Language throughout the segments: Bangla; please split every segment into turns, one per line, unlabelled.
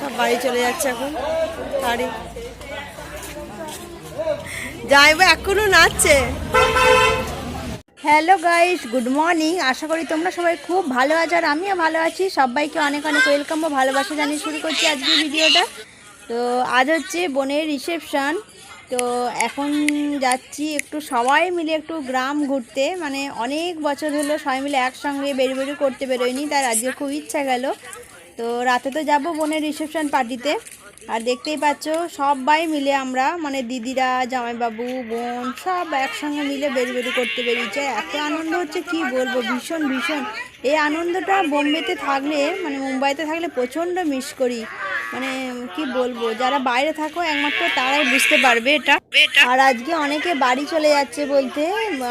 সব বাড়ি চলে যাচ্ছে এখন। গাড়ি যাইবো, এখনও নাচছে।
হ্যালো গাইস গুড মর্নিং আশা করি তোমরা সবাই খুব ভালো আছো আর আমিও ভালো আছি। সবাইকে অনেক অনেক ওয়েলকাম ও ভালোবাসা জানিয়ে শুরু করছি আজকের ভিডিওটা। তো আজ হচ্ছে বোনের রিসেপশন তো এখন যাচ্ছি একটু সবাই মিলে একটু গ্রাম ঘুরতে। মানে অনেক বছর হলো সবাই মিলে একসঙ্গে বেরু বেরু করতে বেরোয়নি, তার আজকে খুব ইচ্ছা গেল। তো রাতে তো যাব বোনের রিসেপশন পার্টিতে আর দেখতেই পাচ্ছ, সবাই মিলে আমরা মানে দিদিরা, জামাইবাবু, বোন, সব একসঙ্গে মিলে বেরু বেরু করতে বেরিয়েছে। এত আনন্দ হচ্ছে, কি বলব, ভীষণ ভীষণ। এই আনন্দটা বোম্বেতে থাকলে মানে মুম্বাইতে থাকলে প্রচণ্ড মিস করি। মানে কি বলব, যারা বাইরে থাকো একমাত্র তারাই বুঝতে পারবে এটা। আর আজকে অনেকে বাড়ি চলে যাচ্ছে বলতে।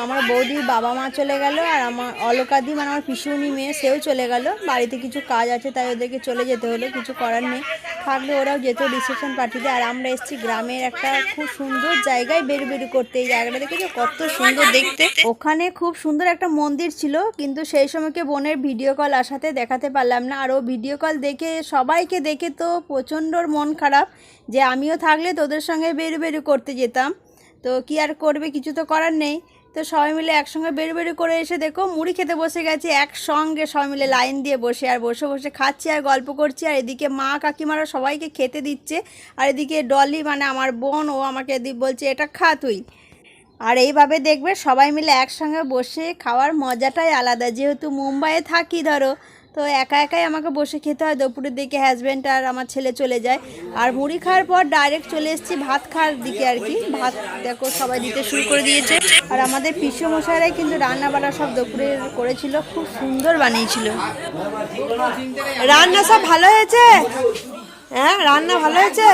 আমার বৌদির বাবা মা চলে গেল আর আমার অলকাদি মানে আমার পিসুনি মেয়ে, সেও চলে গেল। বাড়িতে কিছু কাজ আছে, তাই ওদেরকে চলে যেতে হলো, কিছু করার নেই। থাকলে ওরাও যেত রিসেপশন পার্টিতে। আর আমরা এসেছি গ্রামের একটা খুব সুন্দর জায়গায় বেরু বেরু করতে। এই জায়গাটা দেখেছ? কত সুন্দর দেখতে। ওখানে খুব সুন্দর একটা মন্দির ছিল, কিন্তু সেই সময়কে বোনের ভিডিও কল আসাতে দেখাতে পারলাম না। আর ও ভিডিও কল দেখে, সবাইকে দেখে তো প্রচণ্ডর মন খারাপ যে আমিও থাকলে তোদের সঙ্গে বেরু বেরু করতে যেতাম তো কি আর করবে? কিছু তো করার নেই। তো সবাই মিলে একসঙ্গে বেরু বেরু করে এসে দেখো মুড়ি খেতে বসে গেছি একসঙ্গে সবাই মিলে লাইন দিয়ে বসে আর বসে বসে খাচ্ছি আর গল্প করছি। আর এদিকে মা কাকিমারা সবাইকে খেতে দিচ্ছে। আর এদিকে ডলি মানে আমার বোন, ও আমাকে বলছে, এটা খা তুই। আর এইভাবে দেখবে সবাই মিলে একসঙ্গে বসে খাওয়ার মজাটাই আলাদা। যেহেতু মুম্বাইয়ে থাকি, ধরো তো একা একাই আমাকে বসে খেতে হয় দুপুরের দিকে হাজব্যান্ড আর আমার ছেলে চলে যায়। আর মুড়ি খাওয়ার পর ডাইরেক্ট চলে এসেছি ভাত খাওয়ার দিকে আর কি। ভাত দেখো সবাই দিতে শুরু করে দিয়েছে। আর আমাদের পিসু মশাইরাই কিন্তু রান্না বান্না সব দুপুরে করেছিল। খুব সুন্দর বানিয়েছিল।
রান্না সব ভালো হয়েছে? হ্যাঁ রান্না ভালো হয়েছে?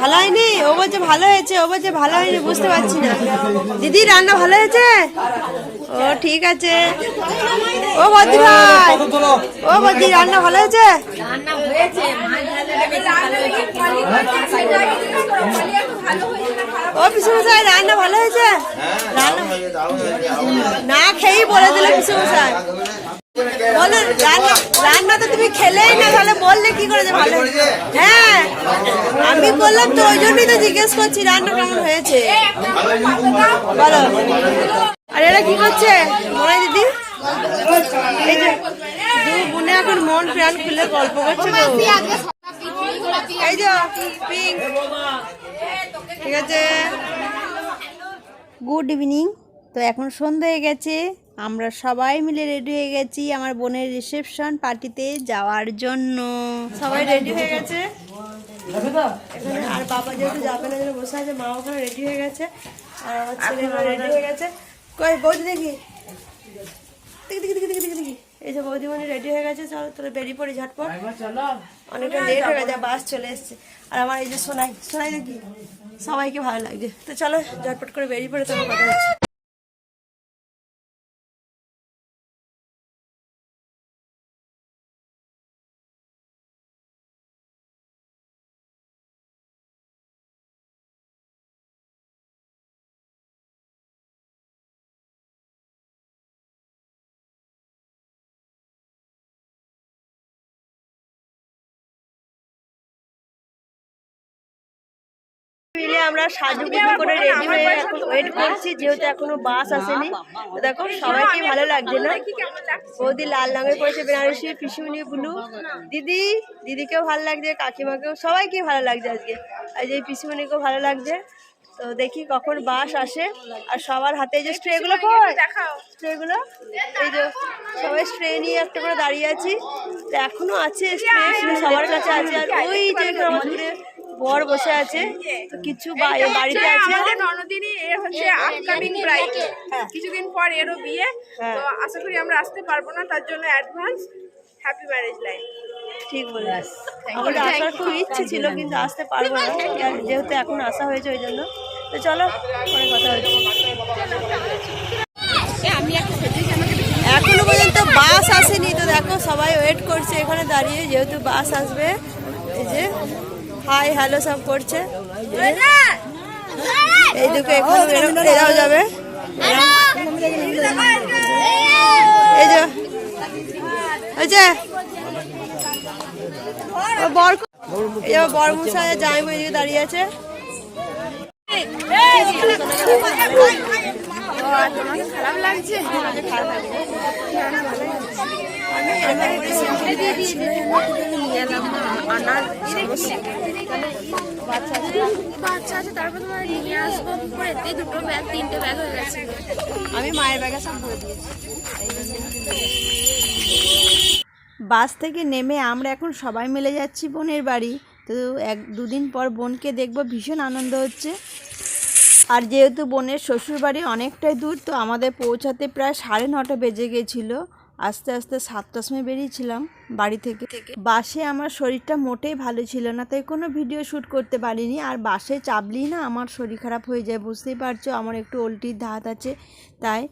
ভালো হয়নি? ও বলছে ভালো হয়েছে, ও বলছে ভালো হয়নি, বুঝতে পারছি না। দিদি, রান্না ভালো হয়েছে? ও ঠিক আছে। ও বদি ভাই। ও বদি রান্না ভালো হয়েছে? ও পিসমশাই রান্না ভালো হয়েছে। না খেয়েই বলে দিল পিসমশাই বলো রান্না রান্না তো তুমি খেলেই না তাহলে বললে কি করে যে ভালো হ্যাঁ আমি বললাম তো ওই জন্যই তো জিজ্ঞেস করছি রান্না কেমন হয়েছে? বলো। আর এরা কি করছে? মনে দিদি? মন গল্প করছে ঠিক আছে
গুড ইভিনিং তো এখন সন্ধ্যা হয়ে গেছে আমরা সবাই মিলে রেডি হয়ে গেছি আমার বোনের রিসেপশন পার্টিতে যাওয়ার জন্য
সবাই রেডি হয়ে গেছে আর বাবা যেহেতু যাবে না বসে আছে মা ওখানে রেডি হয়ে গেছে আর আমার ছেলে রেডি হয়ে গেছে কই বৌদি দেখি দেখি দেখি দেখি দেখি দেখি এই যে বৌদি মানে রেডি হয়ে গেছে চলো তোরা বেরিয়ে পড়ি ঝটপট। অনেকটা লেট হয়ে গেছে বাস চলে এসছে। আর আমার এই যে সোনাই সোনাই দেখি সবাইকে ভালো লাগছে। তো চলো ঝটপট করে বেরিয়ে পড়ে তোমার কথা হচ্ছে। মিলে আমরা সাজুগুজু করে রেডি হয়ে এখন ওয়েট করছি যেহেতু এখনও বাস আসেনি। তো দেখো সবাইকে ভালো লাগছে না। বৌদি লাল রঙের পরেছে বেনারসি পিসুনি ব্লু। দিদি দিদিকেও ভালো লাগছে কাকিমাকেও সবাইকে ভালো লাগছে আজকে। আর যে পিসুমণিকেও ভালো লাগছে। তো দেখি কখন বাস আসে। আর সবার হাতে যে স্ট্রেগুলো স্ট্রেগুলো এই যে সবাই স্ট্রে নিয়ে একটা করে দাঁড়িয়ে আছি। তো এখনও আছে স্ট্রে সবার কাছে আছে। আর ওই যে আমার দূরে বর বসে আছে তো কিছু বা- বাড়িতে আছে।
আমাদের ননদিনী এ হচ্ছে আপকামিং ব্রাইড কিছুদিন পর এরও বিয়ে।
হ্যাঁ।
তো আশা করি আমরা আসতে পারব না তার জন্য অ্যাডভান্স হ্যাপি ম্যারেজ লাইফ
ঠিক বলে আমাদের আসার খুব ইচ্ছে ছিল কিন্তু আসতে পারব না। যেহেতু এখন আসা হয়েছে ওই জন্য। তো চলো পরে কথা হচ্ছে। এখনও পর্যন্ত বাস আসেনি তো দেখো সবাই ওয়েট করছে এখানে দাঁড়িয়ে যেহেতু বাস আসবে এই যে হাই হ্যালো সব করছে এই দিকে এখানে এরা- এরাও যাবে এই যে এই যে বর এই যে বর জামাই দাঁড়িয়ে আছে
খারাপ লাগছে তিনটে ব্যাগ হয়ে গেছে
আমি মায়ের
বাস থেকে নেমে আমরা এখন সবাই মিলে যাচ্ছি বোনের বাড়ি। তো এক দুদিন পর বোনকে দেখব, ভীষণ আনন্দ হচ্ছে। আর যেহেতু বোনের শ্বশুর বাড়ি অনেকটাই দূর, তো আমাদের পৌঁছাতে প্রায় সাড়ে নটা বেজে গেছিল। আস্তে আস্তে সাতটার সময় বেরিয়েছিলাম বাড়ি থেকে। থেকে বাসে আমার শরীরটা মোটেই ভালো ছিল না, তাই কোনো ভিডিও শ্যুট করতে পারিনি। আর বাসে চাপলেই না আমার শরীর খারাপ হয়ে যায়, বুঝতেই পারছ? আমার একটু উল্টির ধাত আছে, তাই।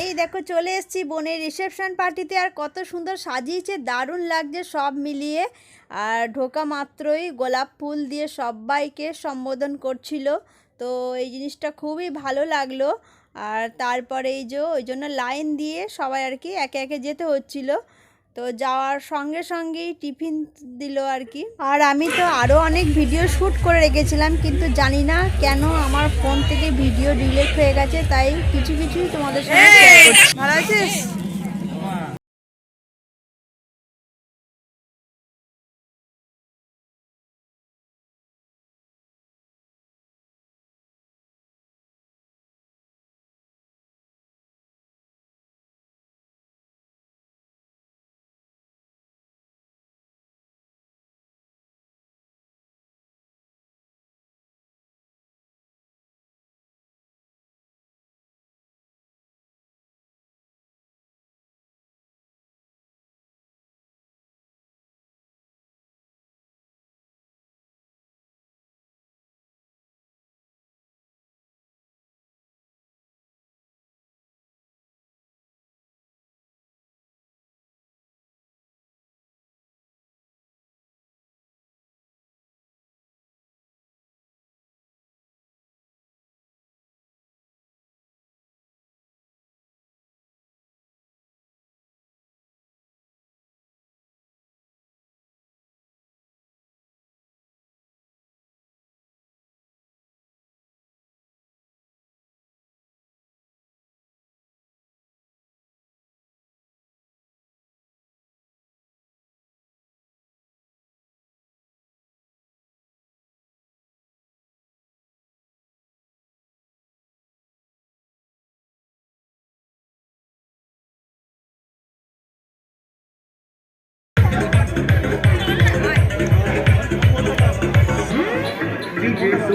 এই দেখো, চলে এসেছি বোনের রিসেপশন পার্টিতে আর কত সুন্দর সাজিয়েছে, দারুণ লাগছে সব মিলিয়ে। আর ঢোকা মাত্রই গোলাপ ফুল দিয়ে সবাইকে সম্বোধন করছিল। তো এই জিনিসটা খুবই ভালো লাগল। আর তারপরে এই যে ওই জন্য লাইন দিয়ে সবাই আর কি একে একে যেতে হচ্ছিল। তো যাওয়ার সঙ্গে সঙ্গেই টিফিন দিল আর কি। আর আমি তো আরও অনেক ভিডিও শ্যুট করে রেখেছিলাম কিন্তু জানি না কেন আমার ফোন থেকে ভিডিও ডিলেট হয়ে গেছে তাই কিছু কিছুই তোমাদের সঙ্গে
ভালো আছিস?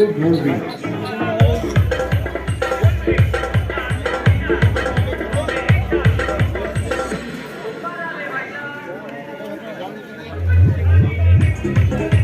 World Movie.
thank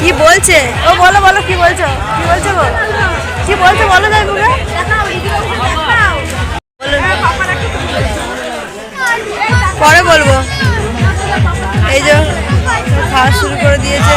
কি বলছে? ও বলো বলো কি বলছো? কি বলছো গো? কি বলছো বলো যাই বুকে পরে বলব। এই যে খাওয়া শুরু করে দিয়েছে।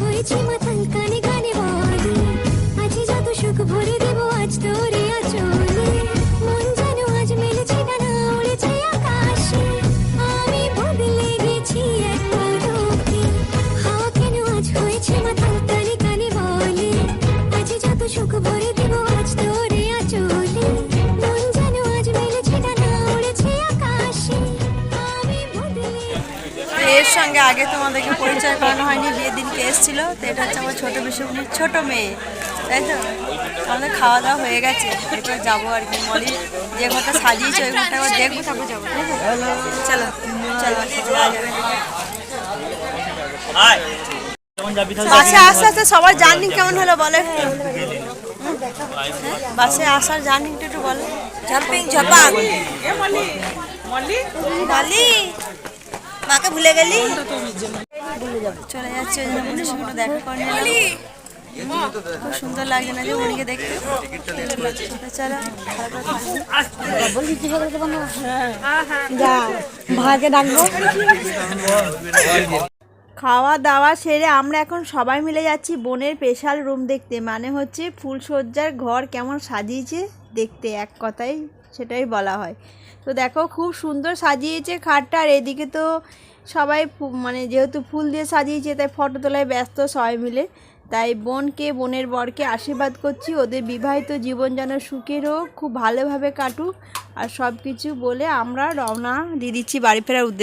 হয়েছে মাতাল কানে কানে বলে। আজ যত সুখ ভরে দেব, আজ তোরে আচলে। মন যেন আজ মেলেছে ডানা উড়েছে আকাশে। আমি বদলে গেছি এক পলকে হাওয়া কেন আজ হয়েছে মাতাল কানে কানে বলে? আজ যত সুখ ভরে দেব, আজ তোরে আচলে। মন যেন আজ মেলেছে ডানা উড়েছে
এর সঙ্গে আগে তোমাদেরকে পরিচয় করানো হয়নি দিনকে এসেছিল তো এটা হচ্ছে আমার ছোটো বিশুগুলির ছোটো মেয়ে তাই তো? আমাদের খাওয়া দাওয়া হয়ে গেছে এরপর যাব আর কি মলি। যে ঘরটা সাজিয়েছে ওই ঘরটা আবার দেখব। তারপর যাব ঠিক আছে? চলো চলো বাসে আস্তে আস্তে সবার জার্নি কেমন হলো বলো হ্যাঁ? বাসে আসার জার্নিটা একটু বলো। ঝাম্পিং ঝপাক মাকে ভুলে গেলি? চলে যাচ্ছে, ওই জন্য দেখা করে খুব সুন্দর লাগছে না যে মনিকে দেখতে? করে
খাওয়া দাওয়া সেরে আমরা এখন সবাই মিলে যাচ্ছি বোনের স্পেশাল রুম দেখতে। মানে হচ্ছে ফুলসজ্জার ঘর কেমন সাজিয়েছে দেখতে, এক কথাই সেটাই বলা হয়। তো দেখো, খুব সুন্দর সাজিয়েছে খাটটা, আর এদিকে তো সবাই মানে যেহেতু ফুল দিয়ে সাজিয়েছে, তাই ফটো তোলায় ব্যস্ত সবাই মিলে। তাই বোনকে, বোনের বরকে আশীর্বাদ করছি, ওদের বিবাহিত জীবন যেন সুখের হোক, খুব ভালোভাবে কাটুক। আর সব কিছু বলে আমরা রওনা দিয়ে দিচ্ছি বাড়ি ফেরার